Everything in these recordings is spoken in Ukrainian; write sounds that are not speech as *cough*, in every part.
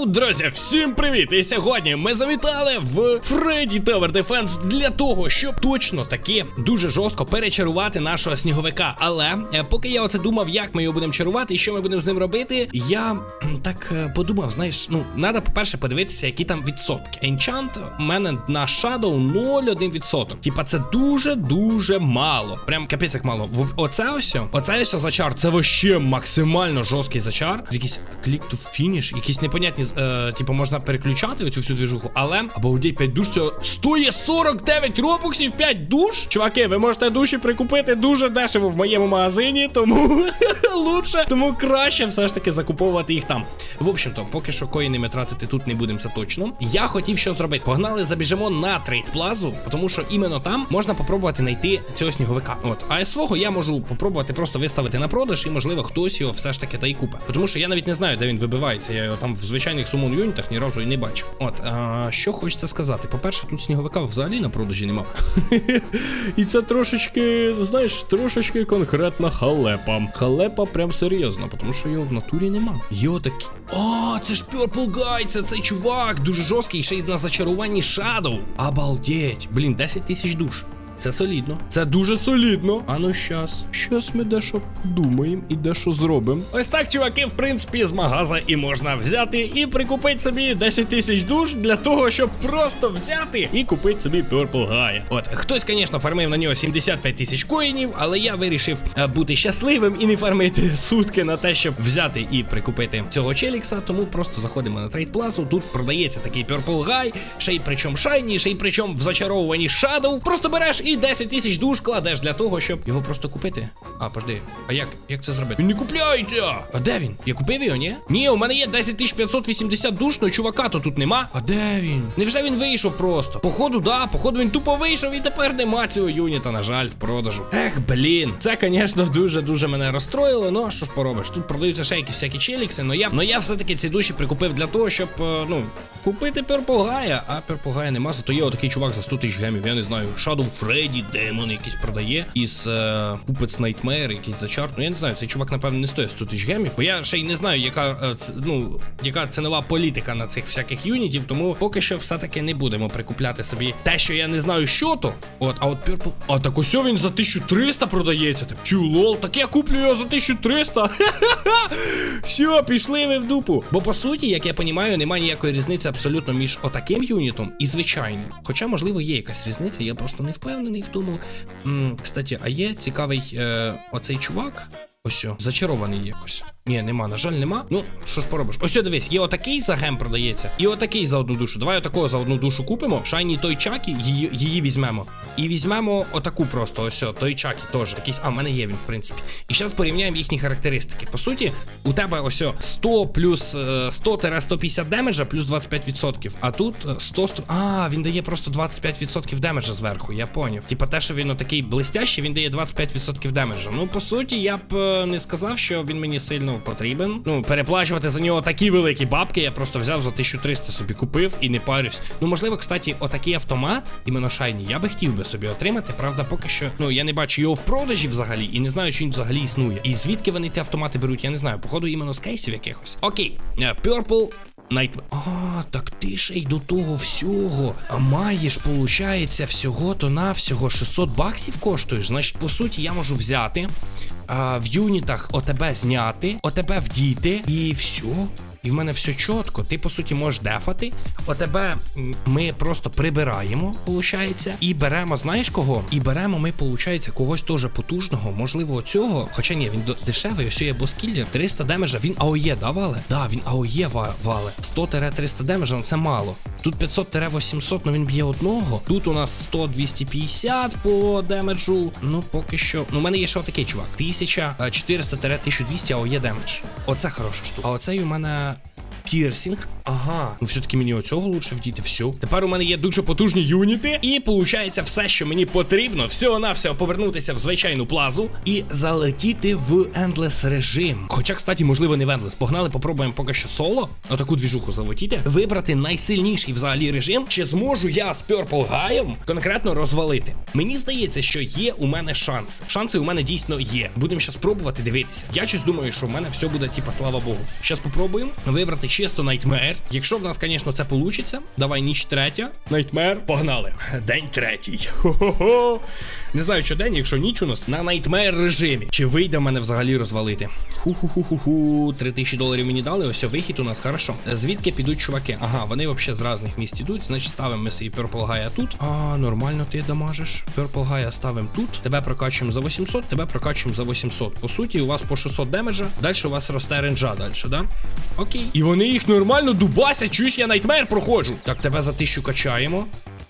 Йоу, друзі, всім привіт! І сьогодні ми завітали в Freddy Tower Defense для того, щоб точно таки дуже жорстко перечарувати нашого сніговика. Але е, поки я оце думав, як ми його будемо чарувати і що ми будемо з ним робити, я так е, подумав, знаєш, ну, треба, по-перше, подивитися, які там відсотки. Enchant у мене на Shadow 0,1%. Типа, це дуже-дуже мало. Прям капець як мало. Оце ось, оце ось зачар, це вообще максимально жорсткий зачар. Якийсь клік to finish, якісь непонятні, е, типу, можна переключати оцю всю движуху, але обалдеть 5 душ цього стоїть 49 робоксів, 5 душ. Чуваки, ви можете душі прикупити дуже дешево в моєму магазині, тому *laughs* лучше, тому краще все ж таки закуповувати їх там. В общем-то, поки що коїни ми тратити тут не будемо, це точно. Я хотів що зробити. Погнали, забіжимо на трейд плазу, тому що іменно там можна попробувати знайти цього сніговика. От, а свого я можу попробувати просто виставити на продаж, і можливо хтось його все ж таки та й купить. Тому що я навіть не знаю, де він вибивається. Я його там в звичайних сумон юнітах ні разу і не бачив. От, а, що хочеться сказати. По-перше, тут сніговика взагалі на продажі нема. *laughs* І це трошечки, знаєш, трошечки конкретна халепа. Халепа прям серйозно, тому що його в натурі нема. Його такі. О, це ж Purple Guy, це цей чувак, дуже жорсткий, ще й на зачаруванні Shadow. Обалдеть, блін, 10 тисяч душ. Це солідно. Це дуже солідно. А ну щас. Щас ми дещо подумаємо і дещо зробимо. Ось так, чуваки, в принципі, з магаза і можна взяти і прикупити собі 10 тисяч душ для того, щоб просто взяти і купити собі Purple Guy. От хтось, звісно, фармив на нього 75 тисяч коїнів, але я вирішив е, бути щасливим і не фармити *laughs* сутки на те, щоб взяти і прикупити цього челікса. Тому просто заходимо на трейд плазу. Тут продається такий Purple Guy, ще й причому шайні, ще й причому в зачаровані Shadow. Просто береш і 10 тисяч душ кладеш для того, щоб його просто купити. А, пожди, а як, як це зробити? Він не купляється! А де він? Я купив його, ні? Ні, у мене є 10 580 душ, но чувака то тут нема. А де він? Невже він вийшов просто? Походу, да, походу він тупо вийшов і тепер нема цього юніта, на жаль, в продажу. Ех, блін. Це, звісно, дуже-дуже мене розстроїло. Ну, що ж поробиш? Тут продаються якісь всякі челікси, но я, я все-таки ці душі прикупив для того, щоб, е, ну, купити Перполгая, а Перполгая нема, зато є отакий чувак за 100 тисяч гемів, я не знаю, Shadow Freddy, демон якийсь продає, із е, Puppets Nightmare, якийсь зачар. Ну я не знаю, цей чувак, напевно, не стоїть 100 тисяч гемів, бо я ще й не знаю, яка, е, ну, яка цінова політика на цих всяких юнітів, тому поки що все-таки не будемо прикупляти собі те, що я не знаю, що то. От, а от Purple... А так ось він за 1300 продається. Так, чу, лол, так я куплю його за 1300. *laughs* Все, пішли ви в дупу. Бо по суті, як я понімаю, немає ніякої різниці абсолютно між отаким юнітом і звичайним. Хоча, можливо, є якась різниця, я просто не впевнений в тому. М, кстати, а є цікавий е, оцей чувак. Ось, зачарований якось. Ні, нема, на жаль, нема. Ну, що ж поробиш? Ось, дивись, є отакий за гем продається, і отакий за одну душу. Давай отакого за одну душу купимо. Шайні той чакі, її, її візьмемо. І візьмемо отаку просто, ось, той чакі теж. Якийсь. А, в мене є він, в принципі. І зараз порівняємо їхні характеристики. По суті, у тебе ось о, 100 плюс е, 100-150 демеджа, плюс 25%. А тут е, 100, 100... А, він дає просто 25% демеджа зверху, я поняв. Типа те, що він отакий блистящий, він дає 25% демеджа. Ну, по суті, я б е, не сказав, що він мені сильно потрібен. Ну, переплачувати за нього такі великі бабки, я просто взяв за 1300 собі купив і не парюсь. Ну, можливо, кстати, отакий автомат, іменно шайні, я би хотів би собі отримати. Правда, поки що, ну я не бачу його в продажі взагалі і не знаю, чи він взагалі існує. І звідки вони ті автомати беруть, я не знаю. Походу, іменно з кейсів якихось. Окей, Е, Purple Night... А, так ти ще й до того всього. А маєш, получається, всього-то навсього 600 баксів коштуєш. Значить, по суті, я можу взяти а, в юнітах ОТБ зняти, ОТБ вдіти і все. І в мене все чітко. Ти по суті можеш дефати. ОТБ м, ми просто прибираємо, получається, і беремо, знаєш кого? І беремо ми, получається, когось теж потужного, можливо, цього. Хоча ні, він дешевий, ось є боскіллер, 300 демеджа, він АОЄ, да, вале? Да, він АОЄ ва- вале. 100-300 демеджа, ну це мало. Тут 500-800, ну він б'є одного. Тут у нас 100-250 по демеджу. Ну, поки що. Ну, у мене є ще отакий чувак. 1400-1200 АОЄ демедж. Оце хороша штука. А оцей у мене. Пірсінг. Ага. Ну, все-таки мені оцього лучше вдіти. Все. Тепер у мене є дуже потужні юніти. І виходить, все, що мені потрібно, всього-навсього повернутися в звичайну плазу і залетіти в Endless режим. Хоча, кстати, можливо, не в Endless. Погнали, попробуємо поки що соло. Отаку двіжуху залетіти. Вибрати найсильніший взагалі режим. Чи зможу я з Purple Гаєм конкретно розвалити? Мені здається, що є у мене шанси. Шанси у мене дійсно є. Будемо ще спробувати дивитися. Я щось думаю, що в мене все буде, типа, слава Богу. Щас попробуємо вибрати чисто найтмер. Якщо в нас, звісно, це вийде, давай ніч третя. Найтмер, погнали. День третій. Хо-хо-хо. *laughs* Не знаю, що день, якщо ніч у нас на найтмер режимі. Чи вийде мене взагалі розвалити? Ху-ху-ху-ху-ху. Три тисячі доларів мені дали. Ось вихід у нас хорошо. Звідки підуть чуваки? Ага, вони взагалі з різних місць ідуть. Значить, ставимо ми свій Purple Gaia тут. А, нормально ти дамажиш. Purple Gaia ставимо тут. Тебе прокачуємо за 800, тебе прокачуємо за 800. По суті, у вас по 600 демеджа. Далі у вас росте ренджа далі, да? Окей. І вони їх нормально дубасять. Чуєш, я найтмер проходжу. Так, тебе за 1000 качаємо.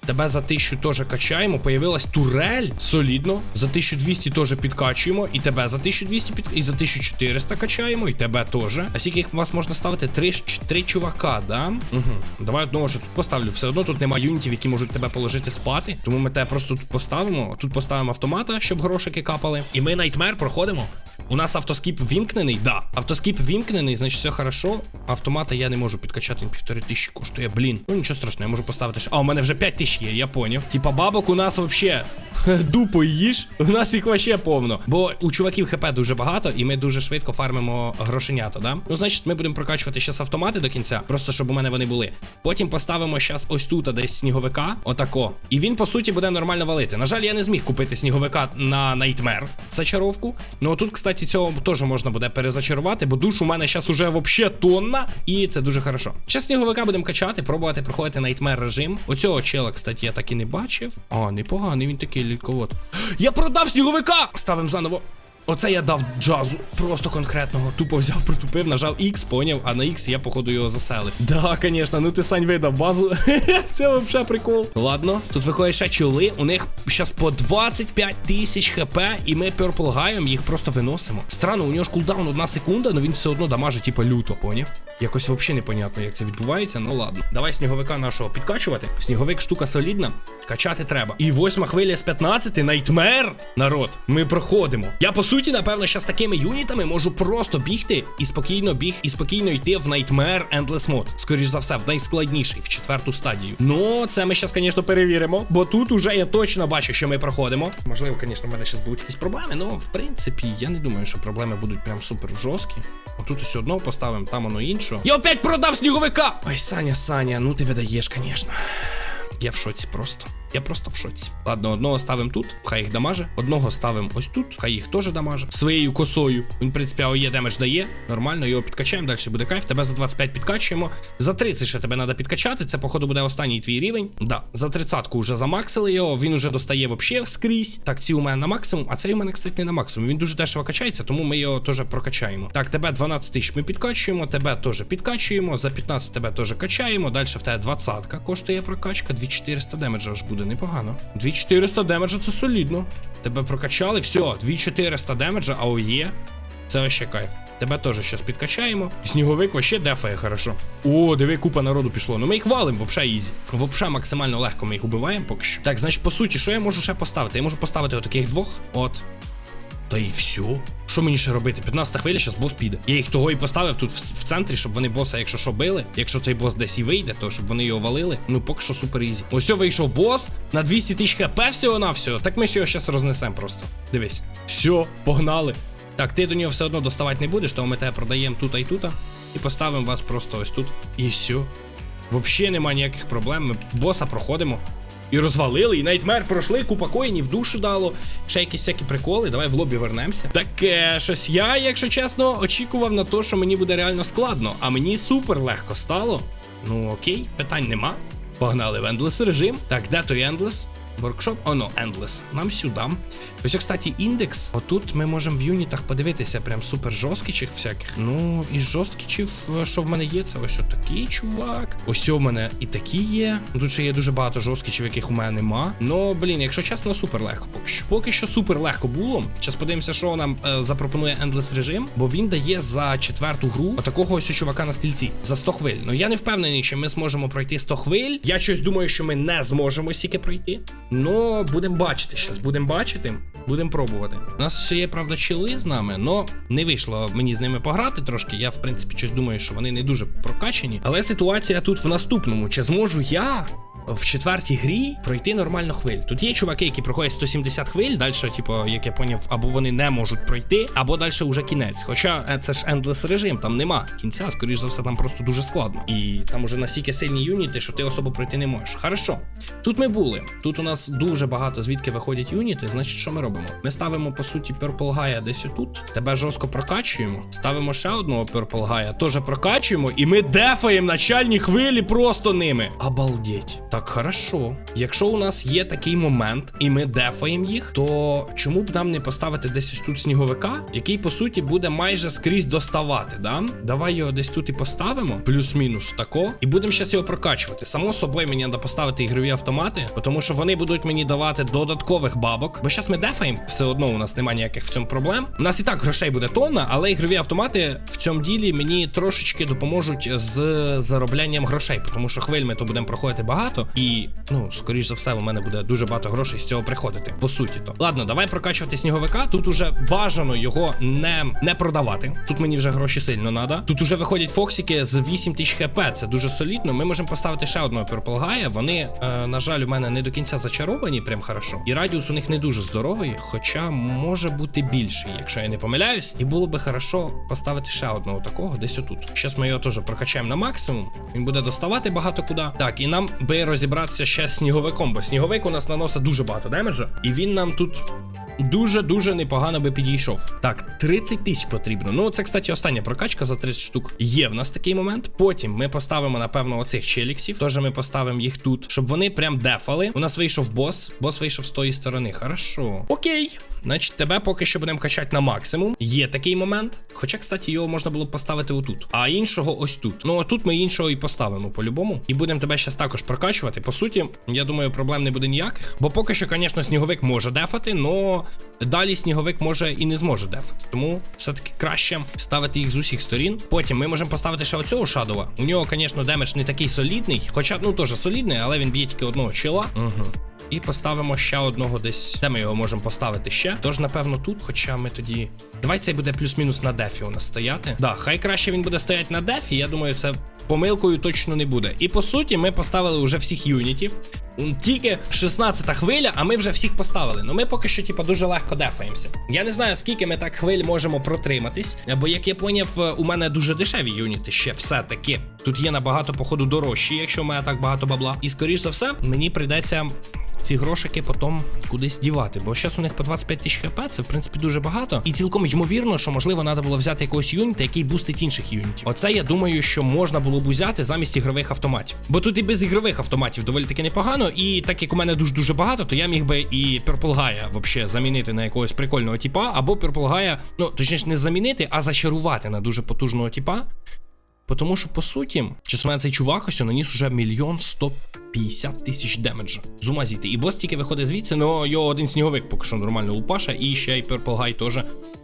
Тебе за 1000 теж качаємо. Появилась турель. Солідно. За 1200 теж підкачуємо. І тебе за 1200 під... І за 1400 качаємо. І тебе теж. А скільки їх у вас можна ставити? Три, три чувака, да? Угу. Давай одного ж тут поставлю. Все одно тут немає юнітів, які можуть тебе положити спати. Тому ми тебе просто тут поставимо. Тут поставимо автомата, щоб грошики капали. І ми найтмер проходимо. У нас автоскіп вімкнений, да. Автоскіп вімкнений, значить все хорошо. Автомата я не можу підкачати, він півтори тисячі коштує. Блін. Ну нічого страшного, я можу поставити. ще- А, у мене вже 5 тисяч є, я понял. Типа бабок у нас вообще *laughs* дупу їж. У нас їх вообще повно. Бо у чуваків ХП дуже багато, і ми дуже швидко фармимо грошенята, да? Ну, значить, ми будемо прокачувати зараз автомати до кінця, просто щоб у мене вони були. Потім поставимо зараз ось тут десь сніговика, отако. І він, по суті, буде нормально валити. На жаль, я не зміг купити сніговика на Nightmare зачаровку. Ну тут, кстати, цього теж можна буде перезачарувати, бо душ у мене зараз уже вообще тонна, і це дуже хорошо. Зараз сніговика будемо качати, пробувати проходити Nightmare режим. Оцього чела, кстати, я так і не бачив. А, непоганий, він такий лільковод. Я продав сніговика! Ставимо заново. Оце я дав джазу просто конкретного. Тупо взяв, протупив, нажав X, поняв, а на X я, походу, його заселив. Да, звісно, ну ти Сань видав базу. *laughs* Це взагалі прикол. Ладно, тут виходять ще чоли. У них зараз по 25 тисяч хп, і ми перполгаємо, їх просто виносимо. Странно, у нього ж кулдаун одна секунда, але він все одно дамажить, типа люто, поняв? Якось взагалі непонятно, як це відбувається. Ну ладно. Давай сніговика нашого підкачувати. Сніговик штука солідна. Качати треба. І восьма хвиля з 15 найтмер, народ. Ми проходимо. Я по суті, напевно, ще з такими юнітами можу просто бігти і спокійно біг, і спокійно йти в Nightmare Endless Mode. Скоріш за все, в найскладніший, в четверту стадію. Ну, це ми зараз, звісно, перевіримо. Бо тут уже я точно бачу, що ми проходимо. Можливо, звісно, в мене зараз будуть якісь проблеми, але в принципі, я не думаю, що проблеми будуть прям супер жорсткі. Отут ось одного поставимо, там воно іншого. Я опять продав сніговика! Ой, Саня, Саня, ну ти видаєш, звісно. Я в шоці просто. Я просто в шоці. Ладно, одного ставимо тут, хай їх дамаже. Одного ставимо ось тут, хай їх теж дамаже. Своєю косою. Він, в принципі, АОЄ демедж дає. Нормально, його підкачаємо, далі буде кайф. Тебе за 25 підкачуємо. За 30 ще тебе треба підкачати. Це, походу, буде останній твій рівень. Да, за 30-ку вже замаксили його. Він уже достає вообще скрізь. Так, ці у мене на максимум, а цей у мене, кстати, не на максимум. Він дуже дешево качається, тому ми його теж прокачаємо. Так, тебе 12 тисяч ми підкачуємо, тебе теж підкачуємо. За 15 тебе теж качаємо. Далі в тебе 20 коштує прокачка. 2400 демеджа аж буде непогано. 2400 демеджа це солідно. Тебе прокачали, все, 2400 демеджа, а ОЄ. Це ще кайф. Тебе теж щас підкачаємо. Сніговик вообще дефає хорошо. О, диви, купа народу пішло. Ну ми їх валим, взагалі, ізі. Вообще максимально легко ми їх убиваємо поки що. Так, значить, по суті, що я можу ще поставити? Я можу поставити отаких двох. От. Та і все. Що мені ще робити? 15 хвиля, зараз бос піде. Я їх того і поставив тут в, в центрі, щоб вони боса, якщо що били. Якщо цей бос десь і вийде, то щоб вони його валили. Ну поки що супер ізі. Ось вийшов бос на 200 тисяч хп всього на всього. Так ми ще його зараз рознесемо просто. Дивись. Все, погнали. Так, ти до нього все одно доставати не будеш, тому ми тебе продаємо тут і тут. І поставимо вас просто ось тут. І все. Взагалі немає ніяких проблем. Ми боса проходимо. І розвалили, і навіть мер пройшли, купа коїнів, душу дало. Ще якісь всякі приколи. Давай в лобі вернемося. Таке щось я, якщо чесно, очікував на те, що мені буде реально складно, а мені супер легко стало. Ну окей, питань нема. Погнали в Endless режим. Так, де той Endless? Воркшоп, оно, Endless. Нам сюди. Ось, кстати, індекс. Отут ми можемо в юнітах подивитися прям супер жорсткічих всяких. Ну, із жорсткічів, е, що в мене є, це ось отакий чувак. Ось в мене і такі є. Тут ще є дуже багато жорсткічів, яких у мене нема. Ну, блін, якщо чесно, супер легко поки що. Поки що супер легко було. Зараз подивимося, що нам е, запропонує Endless режим, бо він дає за четверту гру отакого ось чувака на стільці за 100 хвиль. Ну я не впевнений, що ми зможемо пройти 100 хвиль. Я щось думаю, що ми не зможемо стільки пройти. Ну, будемо бачити щас, будемо бачити. Будемо пробувати. У нас ще є, правда, чили з нами, але не вийшло мені з ними пограти трошки. Я, в принципі, щось думаю, що вони не дуже прокачені. Але ситуація тут в наступному: чи зможу я в четвертій грі пройти нормально хвиль. Тут є чуваки, які проходять 170 хвиль, далі, типу, як я поняв, або вони не можуть пройти, або далі вже кінець. Хоча е, це ж ендлес режим, там нема кінця, скоріш за все, там просто дуже складно. І там уже настільки сильні юніти, що ти особо пройти не можеш. Хорошо. Тут ми були. Тут у нас дуже багато звідки виходять юніти. Значить, що ми робимо? Ми ставимо по суті Purple Gaia десь отут. Тебе жорстко прокачуємо. Ставимо ще одного Purple Gaia, теж прокачуємо, і ми дефаємо начальні хвилі просто ними. Обалдеть. Так, хорошо. Якщо у нас є такий момент, і ми дефаємо їх, то чому б нам не поставити десь ось тут сніговика, який по суті буде майже скрізь доставати, да? Давай його десь тут і поставимо, плюс-мінус тако, і будемо зараз його прокачувати. Само собою мені треба поставити ігрові автомати, тому що вони будуть мені давати додаткових бабок. Бо зараз ми дефаємо, все одно у нас немає ніяких в цьому проблем. У нас і так грошей буде тонна, але ігрові автомати в цьому ділі мені трошечки допоможуть з зароблянням грошей, тому що хвиль ми то будемо проходити багато, і ну, скоріш за все, у мене буде дуже багато грошей з цього приходити. По суті, то ладно, давай прокачувати сніговика. Тут уже бажано його не, не продавати. Тут мені вже гроші сильно треба. Тут уже виходять фоксики з 8 тисяч хп. Це дуже солідно. Ми можемо поставити ще одного Gaia. Вони, е, на жаль, у мене не до кінця зачаровані, прям хорошо. І радіус у них не дуже здоровий, хоча може бути більший, якщо я не помиляюсь. І було би хорошо поставити ще одного такого десь отут. Зараз ми його теж прокачаємо на максимум. Він буде доставати багато куди. Так, і нам би розібратися ще з сніговиком, бо сніговик у нас наносить дуже багато демеджа, і він нам тут. Дуже-дуже непогано би підійшов. Так, 30 тисяч потрібно. Ну, це, кстати, остання прокачка за 30 штук. Є в нас такий момент. Потім ми поставимо, напевно, оцих челіксів. Теж ми поставимо їх тут, щоб вони прям дефали. У нас вийшов бос. Бос вийшов з тої сторони. Хорошо. Окей. Значить, тебе поки що будемо качати на максимум. Є такий момент. Хоча, кстати, його можна було б поставити отут. А іншого ось тут. Ну, а тут ми іншого і поставимо по-любому. І будемо тебе зараз також прокачувати. По суті, я думаю, проблем не буде ніяких. Бо поки що, звісно, сніговик може дефати, но далі сніговик може і не зможе дефати. Тому все-таки краще ставити їх з усіх сторін. Потім ми можемо поставити ще оцього шадова. У нього, звісно, демедж не такий солідний. Хоча, ну теж солідний, але він б'є тільки одного чела. Угу. І поставимо ще одного десь. Де ми його можемо поставити ще? Тож, напевно, тут, хоча ми тоді. Давай цей буде плюс-мінус на дефі у нас стояти. Да, хай краще він буде стояти на дефі. Я думаю, це помилкою точно не буде. І по суті, ми поставили вже всіх юнітів. Тільки 16 хвиля, а ми вже всіх поставили. Ну ми поки що, типа, дуже легко дефаємося. Я не знаю, скільки ми так хвиль можемо протриматись. Бо, як я поняв, е, у мене дуже дешеві юніти ще все-таки. Тут є набагато, походу, дорожчі, якщо у мене так багато бабла. І скоріш за все, мені прийдеться ці грошики потім кудись дівати. Бо зараз у них по 25 тисяч хп, це в принципі дуже багато. І цілком ймовірно, що можливо треба було взяти якогось юніта, який бустить інших юнітів. Оце я думаю, що можна було б взяти замість ігрових автоматів. Бо тут і без ігрових автоматів доволі таки непогано. І так як у мене дуже дуже багато, то я міг би і Gaia вообще замінити на якогось прикольного типа, або Gaia, ну точніше не замінити, а зачарувати на дуже потужного типа. Тому що, по суті, часом цей чувак ось наніс уже мільйон сто 50 тисяч демеджа. З ума зійти. І бос тільки виходить звідси, але його один сніговик поки що нормально лупаша, і ще й Purple Guy теж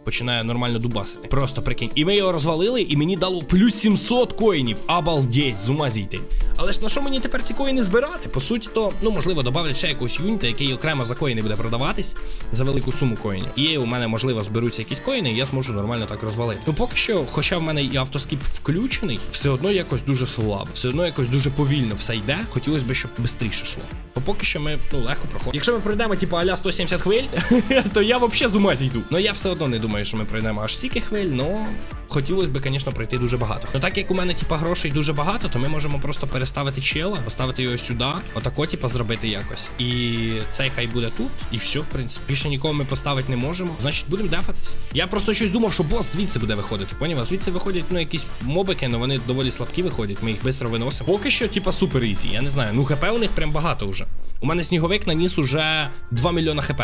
починає нормально дубасити. Просто прикинь. І ми його розвалили, і мені дало плюс 700 коїнів. Обалдеть, з ума зійти. Але ж на що мені тепер ці коїни збирати? По суті, то, ну можливо, додавлять ще якогось юніта, який окремо за коїни буде продаватись за велику суму коїнів. І у мене, можливо, зберуться якісь коїни, і я зможу нормально так розвалити. Ну поки що, хоча в мене і автоскіп включений, все одно якось дуже слабо, все одно якось дуже повільно все йде. Хотілося б, щоб швидше йшло. Бо поки що ми ну легко проходимо. Якщо ми пройдемо, типу, аля 170 хвиль, *laughs* то я взагалі з ума зійду. Ну я все одно не думаю, що ми пройдемо аж стільки хвиль, но хотілося б, звісно, пройти дуже багато. Ну так як у мене, типа, грошей дуже багато, то ми можемо просто переставити чела, поставити його сюди, отако, типа, зробити якось. І цей хай буде тут, і все, в принципі. Більше нікого ми поставити не можемо. Значить, будемо дефатись. Я просто щось думав, що бос звідси буде виходити. Поняв? Звідси виходять, ну, якісь мобики, але вони доволі слабкі виходять. Ми їх швидко виносимо. Поки що, типа, супер ізі. Я не знаю. Ну, хп у них прям багато вже. У мене сніговик наніс уже 2 мільйона хп.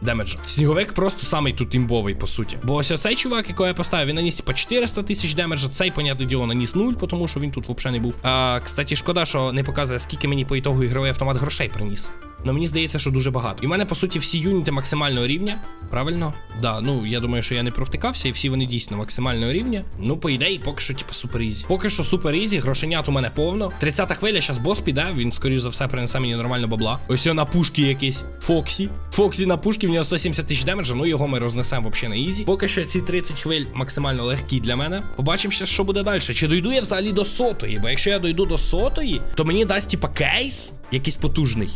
Демеджа. Сніговик просто самий тут імбовий, по суті. Бо ось оцей чувак, якого я поставив, він наніс типа 400 тисяч демеджа. Цей, понятне діло, наніс 0, тому що він тут взагалі не був. А, кстати, шкода, що не показує, скільки мені по ітогу ігровий автомат грошей приніс. Але мені здається, що дуже багато. І в мене, по суті, всі юніти максимального рівня. Правильно? Да, ну я думаю, що я не провтикався, і всі вони дійсно максимального рівня. Ну, по ідеї, поки що, типу, супер ізі. Поки що супер ізі, грошенят у мене повно. 30-та хвиля, зараз бос піде, він, скоріш за все, принесе мені нормально бабла. Ось на пушки якийсь. Фоксі. Фоксі на пушки, в нього 170 тисяч демеджа, ну його ми рознесемо взагалі на ізі. Поки що ці 30 хвиль максимально легкі для мене. Побачимо ще, що буде далі. Чи дойду я взагалі до сотої? Бо якщо я дойду до сотої, то мені дасть, типа, кейс якийсь потужний.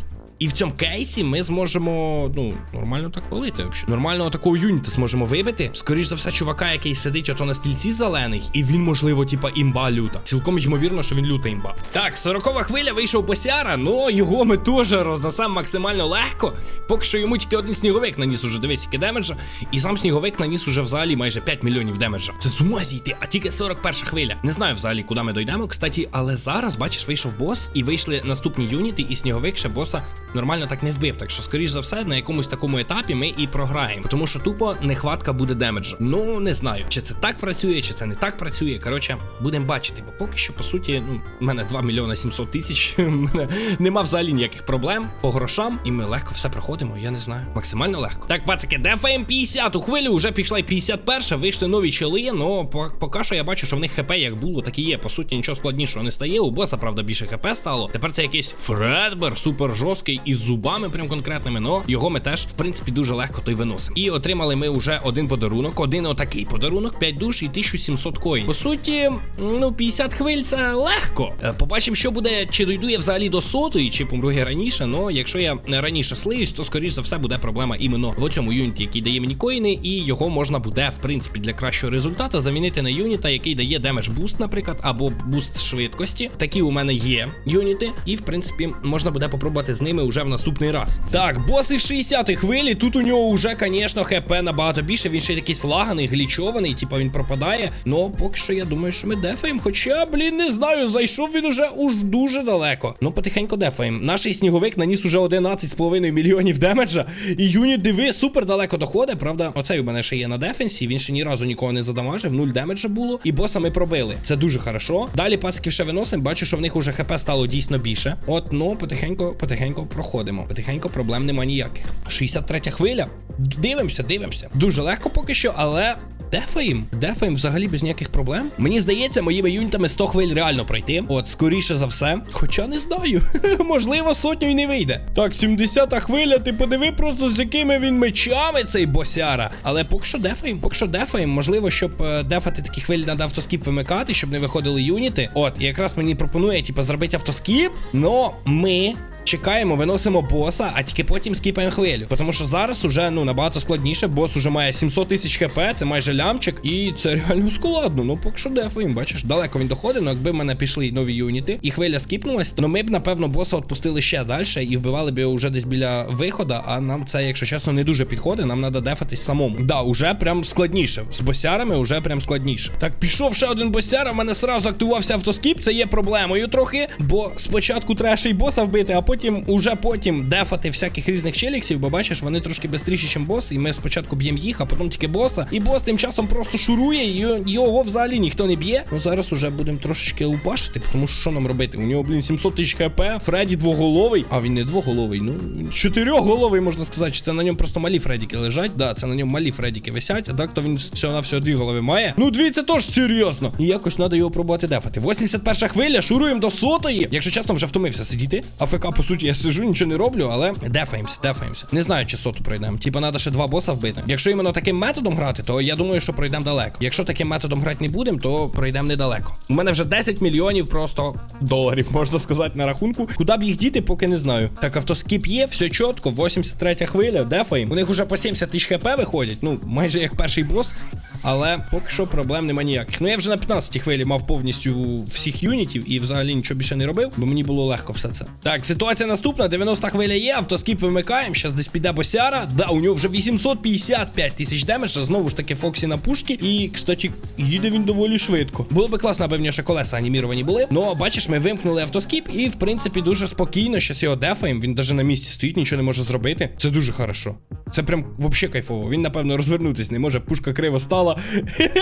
І в цьому кейсі ми зможемо, ну, нормально так валити взагалі. Нормального такого юніта зможемо вибити. Скоріш за все, чувака, який сидить ото на стільці зелений, і він, можливо, типа імба люта. Цілком ймовірно, що він люта імба. Так, сорокова хвиля вийшов босяра, ну його ми теж рознесемо максимально легко. Поки що йому тільки один сніговик наніс уже дивись, який демеджа. І сам сніговик наніс уже взагалі майже 5 мільйонів демеджа. Це з ума зійти, а тільки 41 хвиля. Не знаю взагалі, куди ми дойдемо. Кстати, але зараз, бачиш, вийшов бос, і вийшли наступні юніти, і сніговик ще боса нормально так не вбив. Так що, скоріш за все, на якомусь такому етапі ми і програємо. Тому що тупо нехватка буде демеджу. Ну не знаю, чи це так працює, чи це не так працює. Коротше, будемо бачити, бо поки що, по суті, ну, в мене 2 мільйона 700 тисяч. *laughs* мене Нема взагалі ніяких проблем по грошам, і ми легко все проходимо. Я не знаю. Максимально легко. Так, пацики, дефаєм 50 у хвилю, вже пішла й 51, вийшли нові чоли, но по- поки що я бачу, що в них хп як було, так і є. По суті, нічого складнішого не стає. У боса, правда, більше хп стало. Тепер це якийсь Фредбер, супер жорсткий із зубами, прям конкретними. Но його ми теж, в принципі, дуже легко той виносимо. І отримали ми вже один подарунок, один отакий подарунок, 5 душ і 1700 коїн. По суті, ну 50 хвиль це легко. Е, Побачимо, що буде, чи дойду я взагалі до сотої, чи помру я раніше. Но якщо я раніше слиюсь, то скоріш за все буде проблема іменно в цьому юніті, який дає мені коїни, і його можна буде, в принципі, для кращого результату замінити на юніта, який дає демедж буст, наприклад, або буст швидкості. Такі у мене є юніти, і в принципі можна буде попробувати з ними уже в наступний раз. Так, бос із 60-ї хвилі. Тут у нього вже, звісно, хп набагато більше. Він ще якийсь лаганий, глічований, типа він пропадає. Ну, поки що я думаю, що ми дефаємо. Хоча, блін, не знаю, зайшов він уже уж дуже далеко. Ну, потихеньку дефаємо. Наш сніговик наніс уже 11,5 мільйонів демеджа. І юніт, диви, супер далеко доходить. Правда, оцей у мене ще є на дефенсі. Він ще ні разу нікого не задамажив, нуль демеджа було. І боса ми пробили. Це дуже хорошо. Далі пацків ще виносимо. Бачу, що в них уже хп стало дійсно більше. От, ну, потихеньку, потихеньку проходимо. Потихеньку проблем нема ніяких. 63 хвиля. Дивимося, дивимося. Дуже легко поки що, але. Дефаєм, дефаєм взагалі без ніяких проблем. Мені здається, моїми юнітами 100 хвиль реально пройти. От, скоріше за все. Хоча не знаю. *laughs* Можливо, сотню й не вийде. Так, 70-та хвиля, ти подиви просто з якими він мечами цей босяра. Але поки що дефаєм, поки що дефаєм. Можливо, щоб е, дефати такі хвилі треба автоскіп вимикати, щоб не виходили юніти. От, і якраз мені пропонує, типу, зробити автоскіп. Но ми Чекаємо, виносимо боса, а тільки потім скіпаємо хвилю. Тому що зараз уже ну набагато складніше. Бос уже має 700 тисяч хп, це майже лямчик, і це реально складно. Ну поки що дефаємо, бачиш, далеко він доходить. Ну якби в мене пішли нові юніти, і хвиля скіпнулась, то ми б напевно боса відпустили ще далі і вбивали б його вже десь біля виходу. А нам це, якщо чесно, не дуже підходить. Нам треба дефатись самому. Да, уже прям складніше. З босярами вже прям складніше. Так, пішов ще один босяр, а в мене сразу активувався автоскіп. Це є проблемою трохи, бо спочатку треба ще й боса вбити, а потім уже потім дефати всяких різних челіксів, бо бачиш, вони трошки швидші, ніж бос, і ми спочатку б'ємо їх, а потім тільки боса. І бос тим часом просто шурує, і його- взагалі ніхто не б'є. Ну зараз уже будемо трошечки упашити, тому що що нам робити? У нього, блін, 700 тисяч хп, Фредді двоголовий. А він не двоголовий, ну чотирьохголовий, можна сказати. Це на ньому просто малі Фредіки лежать? Да, це на ньому малі Фредіки висять, а так то він всього на всього дві голови має. Ну, дві це теж серйозно. І якось треба його пробувати дефати. 81 хвиля, шуруємо до сотої. Якщо чесно, вже втомився сидіти. АФК, по суті, я сижу, нічого не роблю, але дефаємося, дефаємося. Не знаю, чи соту пройдемо. Типа, треба ще два боса вбити. Якщо іменно таким методом грати, то я думаю, що пройдемо далеко. Якщо таким методом грати не будемо, то пройдемо недалеко. У мене вже 10 мільйонів просто доларів, *laughs* можна сказати, на рахунку. Куди б їх діти, поки не знаю. Так, автоскіп є, все чітко, 83 хвиля, дефаємо. У них вже по 70 тисяч хп виходять. Ну, майже як перший бос. Але поки що проблем нема ніяких. Ну я вже на 15 хвилі мав повністю всіх юнітів і взагалі нічого більше не робив, бо мені було легко все це. Так, ситуація наступна: 90 хвиля є, автоскіп вимикаємо. Щас десь піде босяра. Да, у нього вже 855 тисяч демеджа. Знову ж таки, Фоксі на пушки. І, кстати, їде він доволі швидко. Було би класно, аби в нього ще колеса аніміровані були. Ну, бачиш, ми вимкнули автоскіп, і в принципі дуже спокійно. Щас його дефаємо. Він навіть на місці стоїть, нічого не може зробити. Це дуже хорошо. Це прям вообще кайфово. Він, напевно, розвернутись не може, пушка криво стала.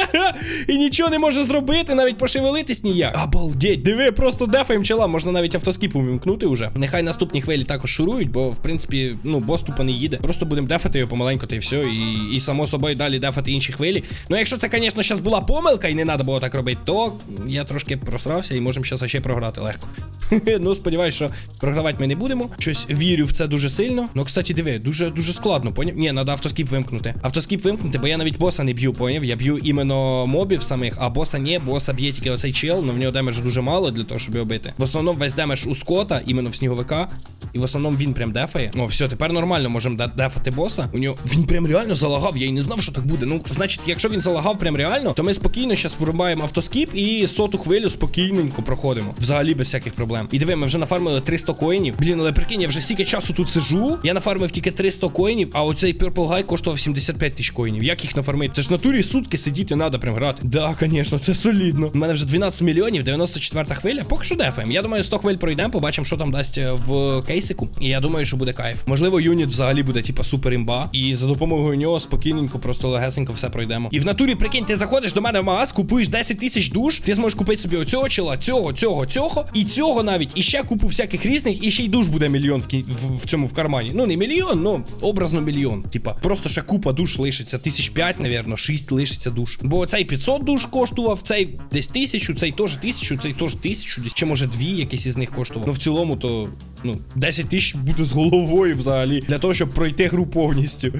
*laughs* І нічого не може зробити, навіть пошевелитись ніяк. Обалдеть, диви, просто дефаєм чела. Можна навіть автоскіп увімкнути вже. Нехай наступні хвилі також шурують, бо в принципі, ну, бос тупо не їде. Просто будемо дефати його помаленьку, та й все. І, і само собою далі дефати інші хвилі. Ну, якщо це, звісно, зараз була помилка і не треба було так робити, то я трошки просрався і можемо зараз ще програти легко. *laughs* ну, сподіваюсь, що програвати ми не будемо. Щось вірю в це дуже сильно. Ну, кстати, диви, дуже дуже складно, поняв? Ні, треба автоскіп вимкнути. Автоскіп вимкнути, бо я навіть боса не б'ю, поняв? Я б'ю іменно мобів самих, а боса ні, боса б'є тільки оцей чел, але в нього демеджу дуже мало для того, щоб його бити. В основному весь демедж у скота, іменно в сніговика. Пока-пока. І в основному він прям дефає. О, все, тепер нормально можемо де- дефати боса. У нього він прям реально залагав. Я і не знав, що так буде. Ну, значить, якщо він залагав прям реально, то ми спокійно зараз вирубаємо автоскіп і соту хвилю спокійненько проходимо. Взагалі без всяких проблем. І диви, ми вже нафармили 300 коїнів. Блін, але прикинь, я вже стільки часу тут сижу. Я нафармив тільки 300 коїнів, а оцей Purple Guy коштував 75 тисяч коїнів. Як їх нафармити? Це ж натурі сутки сидіти треба прям грати. Да, звісно, це солідно. У мене вже 12 мільйонів, 94 хвиля. Поки що дефаємо. Я думаю, 100 хвиль пройдемо, побачимо, що там дасть е, в кейсику. І я думаю, що буде кайф. Можливо, юніт взагалі буде, типа, супер імба. І за допомогою нього спокійненько, просто легесенько все пройдемо. І в натурі, прикинь, ти заходиш до мене в магаз, купуєш 10 тисяч душ, ти зможеш купити собі оцього чола, цього, цього, цього, і цього навіть, і ще купу всяких різних, і ще й душ буде мільйон в, кі- в, в цьому в кармані. Ну, не мільйон, ну образно мільйон. Типа, просто ще купа душ лишиться. Тисяч п'ять, навірно, шість лишиться душ. Бо цей 500 душ коштував, цей десь тисячу, цей теж тисячу, цей теж тисячу, чи може дві якісь із них коштував. Ну в цілому, то ну 10 тисяч буде з головою взагалі для того, щоб пройти гру повністю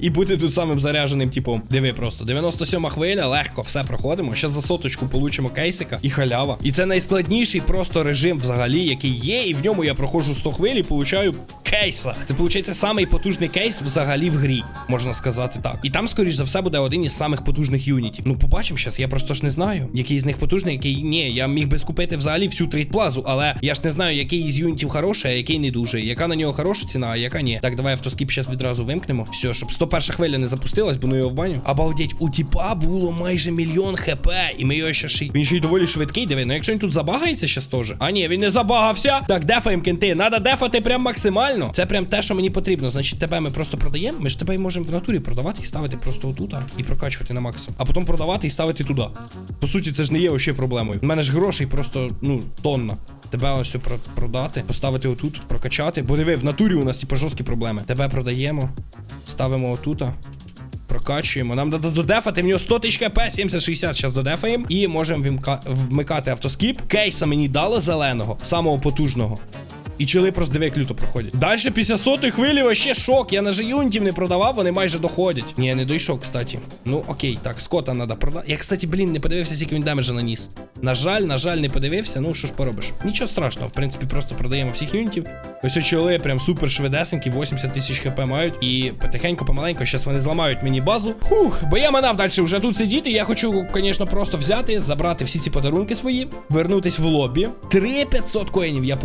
і бути тут самим заряженим, типом. Диви просто 97 хвиля, легко все проходимо. Ще за соточку получимо кейсика і халява. І це найскладніший просто режим взагалі, який є, і в ньому я проходжу 100 хвиль і получаю кейса. Це виходить самий потужний кейс взагалі в грі, можна сказати так. І там, скоріш за все, буде один із самих потужних юнітів. Ну, побачимо зараз, я просто ж не знаю, який з них потужний, який ні. Я міг би скупити взагалі всю трейдплазу, але я ж не знаю, який із юнітів хороший, а який не дуже. Яка на нього хороша ціна, а яка ні. Так, давай автоскіп зараз відразу вимкнемо. Все, щоб 101 хвиля не запустилась, бо ну його в баню. Обалдеть, у тіпа було майже мільйон хп, і ми його ще ши. Він ще й доволі швидкий, диви. Ну якщо він тут забагається щас теж. А ні, він не забагався. Так, дефаємо кенти. Надо дефати прям максимально. Це прям те, що мені потрібно. Значить, тебе ми просто продаємо. Ми ж тебе можемо в натурі продавати і ставити просто отут і прокачувати на максимум. А потім продавати і ставити туди. По суті, це ж не є вообще проблемою. У мене ж грошей просто, ну, тонна. Тебе ось все про- продати, поставити отут, прокачати. Бо диви, в натурі у нас типу жорсткі проблеми. Тебе продаємо, ставимо отута. Прокачуємо. Нам треба додефати, в нього 100 тисяч хп, 70-60 зараз додефаємо. І можемо вмикати автоскіп. Кейса мені дали зеленого, самого потужного. І чоли просто диви, як люто проходять. Далі після сотої хвилі вообще шок. Я навіть юнітів не продавав, вони майже доходять. Ні, не дійшов, кстати. Ну окей, так, скота треба продати. Я, кстати, блін, не подивився, скільки він демеджа наніс. На жаль, на жаль, не подивився. Ну що ж поробиш? Нічого страшного, в принципі, просто продаємо всіх юнітів. Ось ці чоли прям супер швидесенькі, 80 тисяч хп мають. І потихеньку, помаленьку, зараз вони зламають мені базу. Хух, бо я манав далі вже тут сидіти. Я хочу, звісно, просто взяти, забрати всі ці подарунки свої, вернутись в лобі. 3500 коїнів я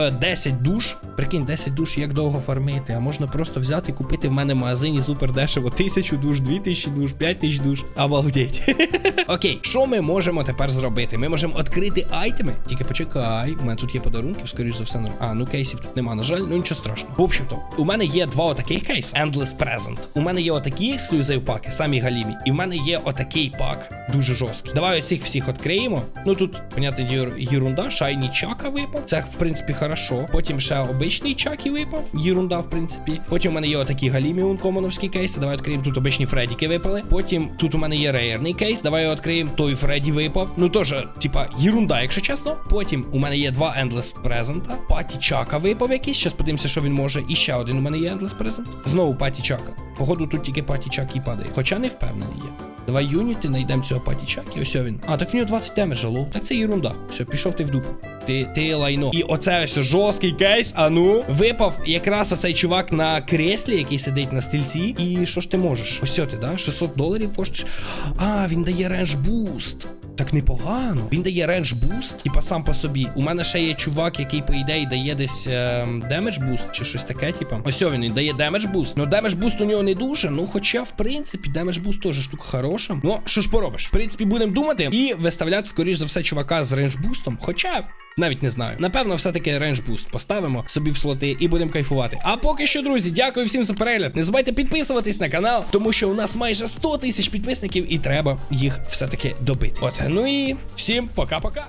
е, 10 душ. Прикинь, 10 душ, як довго фармити. А можна просто взяти і купити в мене в магазині супер дешево. 1000 душ, 2000 душ, 5000 душ. Обалдеть. *laughs* Окей, що ми можемо тепер зробити? Ми можемо відкрити айтеми. Тільки почекай, у мене тут є подарунки, скоріш за все. А, ну кейсів тут нема, на жаль, ну нічого страшного. В общем-то, у мене є два отаких кейс, Endless Present. У мене є отакі ексклюзив паки, самі галімі. І в мене є отакий пак, дуже жорсткий. Давай оцих всіх відкриємо. Ну тут, понятне, діло, єрунда, шайні чака випав. Це, в принципі, хорошо. Потім ще обичний чаки випав. Єрунда, в принципі. Потім у мене є отакі галімі ункомоновські кейси. Давай відкриємо. Тут обичні Фредіки випали. Потім тут у мене є рейерний кейс. Давай відкриємо. Той Фредді випав. Ну теж, типа, єрунда, якщо чесно. Потім у мене є два Endless Present. Паті Чака випав якийсь. Щас подивимося, що він може. І ще один у мене є Endless Present. Знову Паті Чака. Походу, тут тільки Паті Чак і падає. Хоча не впевнений є. Давай юніти, знайдемо цього патічак, і Ось він. А, так в нього 20 демеджа, лоу. Так це єрунда. Все, пішов ти в дупу. Ти, ти лайно. І оце ось жорсткий кейс. А ну, випав якраз оцей чувак на креслі, який сидить на стільці. І що ж ти можеш? Ось ти, да? 600 доларів коштуєш. А, він дає ренж буст. Так непогано. Він дає рендж буст, типа сам по собі. У мене ще є чувак, який, по ідеї, дає десь демедж буст чи щось таке, типа. Ось він, дає демедж буст. Ну, демедж буст у нього не дуже. Ну, хоча, в принципі, демедж буст теж штука хороша. Ну, що ж поробиш? В принципі, будемо думати і виставляти, скоріш за все, чувака з рендж бустом. Хоча. Навіть не знаю. Напевно, все-таки рейндж буст поставимо собі в слоти і будемо кайфувати. А поки що, друзі, дякую всім за перегляд. Не забувайте підписуватись на канал, тому що у нас майже 100 тисяч підписників, і треба їх все-таки добити. От, ну і всім пока-пока.